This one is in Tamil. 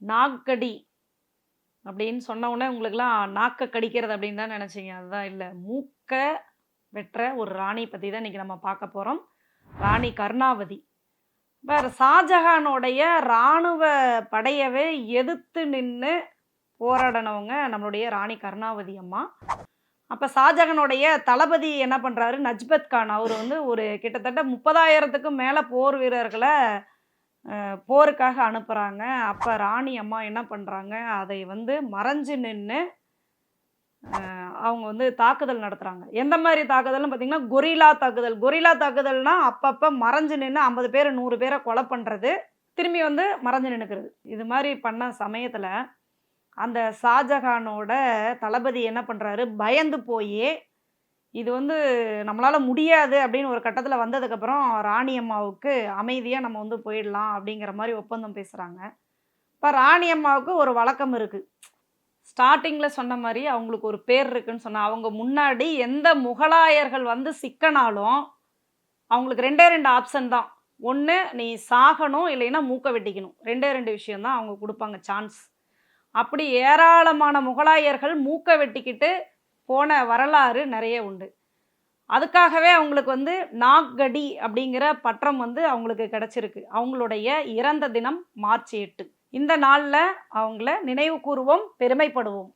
நாக்கடி அப்படின்னு சொன்ன உடனே உங்களுக்குலாம் நாக்க கடிக்கிறது அப்படின்னு தான் நினச்சிங்க. அதுதான் இல்லை. மூக்க வெற்ற ஒரு ராணி பற்றி தான் இன்றைக்கி நம்ம பார்க்க போகிறோம் ராணி கருணாவதி. வேறு ஷாஜஹானுடைய இராணுவ படையவே எதிர்த்து நின்று போராடினவங்க நம்மளுடைய ராணி கருணாவதி அம்மா. அப்போ ஷாஜஹானுடைய தளபதி என்ன பண்ணுறாரு நஜ்பத் கான். அவர் வந்து ஒரு கிட்டத்தட்ட முப்பதாயிரத்துக்கும் மேலே போர் வீரர்களை போருக்காக அனுப்புகிறாங்க அப்போ ராணி அம்மா என்ன பண்ணுறாங்க அதை வந்து மறைஞ்சு நின்று அவங்க வந்து தாக்குதல் நடத்துகிறாங்க எந்த மாதிரி தாக்குதல்னு பார்த்தீங்கன்னா கொரில்லா தாக்குதல். கொரில்லா தாக்குதல்னா அப்பப்போ மறைஞ்சு நின்று ஐம்பது பேர் நூறு பேரை கொலை பண்ணுறது திரும்பி வந்து மறைஞ்சு நின்றுக்கிறது இது மாதிரி பண்ண சமயத்தில் அந்த ஷாஜஹானோட தளபதி என்ன பண்ணுறாரு பயந்து போய் இது வந்து நம்மளால் முடியாது அப்படின்னு ஒரு கட்டத்தில் வந்ததுக்கப்புறம் ராணி அம்மாவுக்கு அமைதியாக நம்ம வந்து போயிடலாம் அப்படிங்கிற மாதிரி ஒப்பந்தம் பேசுகிறாங்க இப்போ ராணி அம்மாவுக்கு ஒரு வழக்கம் இருக்குது ஸ்டார்டிங்கில் சொன்ன மாதிரி அவங்களுக்கு ஒரு பேர் இருக்குன்னு சொன்னால் அவங்க முன்னாடி எந்த முகலாயர்கள் வந்து சிக்கனாலும் அவங்களுக்கு ரெண்டே ரெண்டு ஆப்ஷன் தான். ஒன்று நீ சாகணும் இல்லைன்னா மூக்க வெட்டிக்கணும். ரெண்டே ரெண்டு விஷயம்தான் அவங்க கொடுப்பாங்க சான்ஸ். அப்படி ஏராளமான முகலாயர்கள் மூக்க வெட்டிக்கிட்டு போன வரலாறு நிறைய உண்டு. அதுக்காகவே அவங்களுக்கு வந்து நாக்கடி அப்படிங்கிற பட்டம் வந்து அவங்களுக்கு கிடச்சிருக்கு. அவங்களுடைய இறந்த தினம் மார்ச் எட்டு. இந்த நாளில் அவங்கள நினைவு கூறுவோம் பெருமைப்படுவோம்.